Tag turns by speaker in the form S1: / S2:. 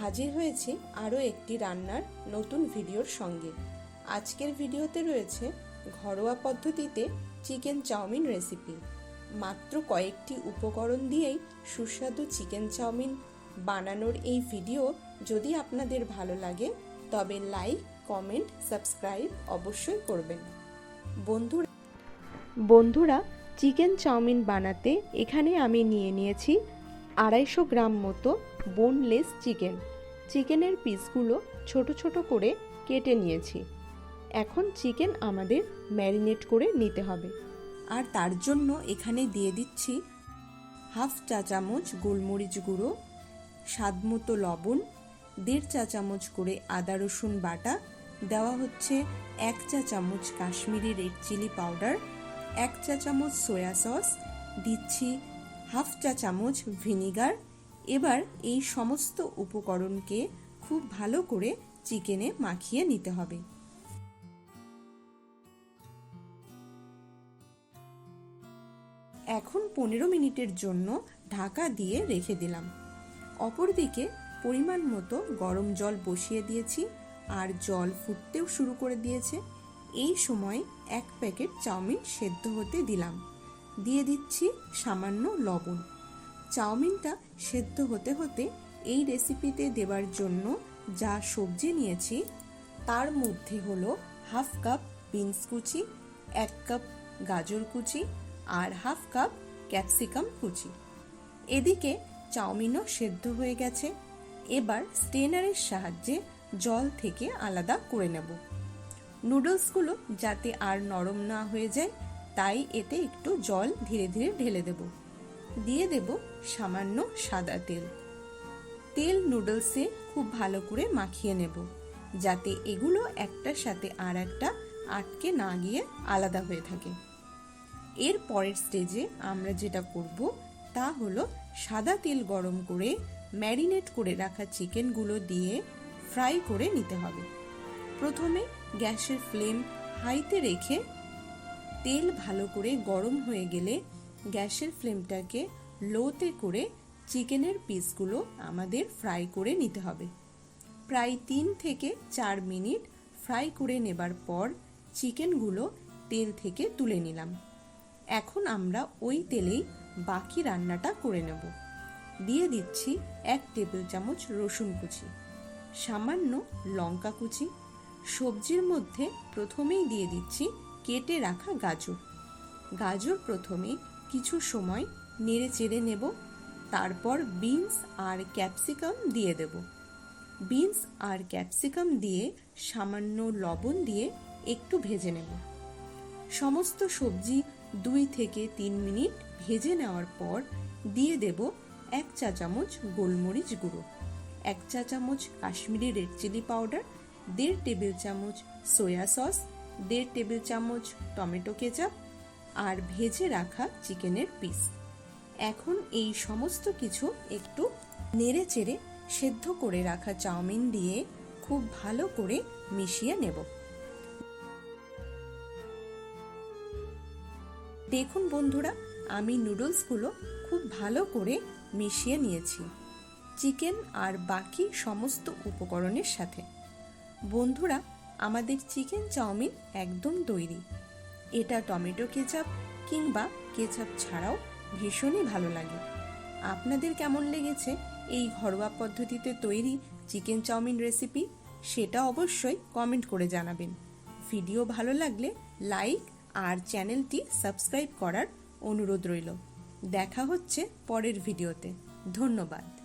S1: হাজির হয়েছি আরও একটি রান্নার নতুন ভিডিওর সঙ্গে। আজকের ভিডিওতে রয়েছে ঘরোয়া পদ্ধতিতে চিকেন চাউমিন রেসিপি। মাত্র কয়েকটি উপকরণ দিয়েই সুস্বাদু চিকেন চাউমিন বানানোর এই ভিডিও যদি আপনাদের ভালো লাগে, তবে লাইক, কমেন্ট, সাবস্ক্রাইব অবশ্যই করবেন। বন্ধুরা বন্ধুরা, চিকেন চাউমিন বানাতে এখানে আমি নিয়ে নিয়েছি আড়াইশো গ্রাম মতো বোনলেস চিকেন। চিকেনের পিসগুলো ছোট ছোট করে কেটে নিয়েছি। এখন চিকেন আমাদের ম্যারিনেট করে নিতে হবে। আর তার জন্য এখানে দিয়ে দিচ্ছি হাফ চা চামচ গোলমরিচ গুঁড়ো স্বাদমতো লবণ, দেড় চা চামচ করে আদা রসুন বাটা, দেওয়া হচ্ছে এক চা চামচ কাশ্মীরি রেড চিলি পাউডার, এক চা চামচ সয়া সস, দিচ্ছি হাফ চা চামচ ভিনিগার। এবার এই সমস্ত উপকরণকে খুব ভালো করে চিকেনে মাখিয়ে নিতে হবে। এখন পনেরো মিনিটের জন্য ঢাকা দিয়ে রেখে দিলাম। অপরদিকে পরিমাণ মতো গরম জল বসিয়ে দিয়েছি আর জল ফুটতেও শুরু করে দিয়েছে। এই সময় এক প্যাকেট চাউমিন সেদ্ধ হতে দিলাম। দিয়ে দিচ্ছি সামান্য লবণ। চাউমিনটা সেদ্ধ হতে হতে এই রেসিপিতে দেবার জন্য যা সবজি নিয়েছি, তার মধ্যে হলো হাফ কাপ বিনস কুচি, এক কাপ গাজর কুচি আর হাফ কাপ ক্যাপসিকাম কুচি। এদিকে চাউমিনও সেদ্ধ হয়ে গেছে। এবার স্টেনারের সাহায্যে জল থেকে আলাদা করে নেব। নুডলসগুলো যাতে আর নরম না হয়ে যায় তাই এতে একটু জল ধীরে ধীরে ঢেলে দেব। দিয়ে দেব সামান্য সাদা তেল। তেল নুডলসে খুব ভালো করে মাখিয়ে নেব, যাতে এগুলো একটার সাথে আর একটা আটকে না গিয়ে আলাদা হয়ে থাকে। এর পরের স্টেজে আমরা যেটা করব, তা হলো সাদা তেল গরম করে ম্যারিনেট করে রাখা চিকেনগুলো দিয়ে ফ্রাই করে নিতে হবে। প্রথমে গ্যাসের ফ্লেম হাইতে রেখে তেল ভালো করে গরম হয়ে গেলে গ্যাসের ফ্লেমটাকে লোতে করে চিকেনের পিসগুলো আমাদের ফ্রাই করে নিতে হবে। প্রায় তিন থেকে চার মিনিট ফ্রাই করে নেবার পর চিকেনগুলো তেল থেকে তুলে নিলাম। এখন আমরা ওই তেলেই বাকি রান্নাটা করে নেব। দিয়ে দিচ্ছি এক টেবিল চামচ রসুন কুচি, সামান্য লঙ্কা কুচি। সবজির মধ্যে প্রথমেই দিয়ে দিচ্ছি কেটে রাখা গাজর। গাজর প্রথমে কিছু সময় নেড়ে চেড়ে নেব, তারপর বিনস আর ক্যাপসিকাম দিয়ে দেব। বিনস আর ক্যাপসিকাম দিয়ে সামান্য লবণ দিয়ে একটু ভেজে নেব। সমস্ত সবজি দুই থেকে তিন মিনিট ভেজে নেওয়ার পর দিয়ে দেব এক চা চামচ গোলমরিচ গুঁড়ো, এক চা চামচ কাশ্মীরি রেড চিলি পাউডার, দেড় টেবিল চামচ সয়া সস দেড় টেবিল চামচ টমেটো কেচাপ আর ভেজে রাখা চিকেনের পিস। এখন এই সমস্ত কিছু একটু নেড়ে চেড়ে সেদ্ধ করে রাখা চাউমিন দিয়ে খুব ভালো করে মিশিয়ে নেব। দেখুন বন্ধুরা, আমি নুডলসগুলো খুব ভালো করে মিশিয়ে নিয়েছি। চিকেন আর বাকি সমস্ত উপকরণের সাথে। বন্ধুরা আমাদের চিকেন চাউমিন একদম তৈরি। এটা টমেটো কেচাপ কিংবা কেচাপ ছাড়াও ভীষণই ভালো লাগে। আপনাদের কেমন লেগেছে এই ঘরোয়া পদ্ধতিতে তৈরি চিকেন চাউমিন রেসিপি? সেটা অবশ্যই কমেন্ট করে জানাবেন। ভিডিও ভালো লাগলে লাইক আর চ্যানেলটি সাবস্ক্রাইব করার অনুরোধ রইল। দেখা হচ্ছে পরের ভিডিওতে। ধন্যবাদ।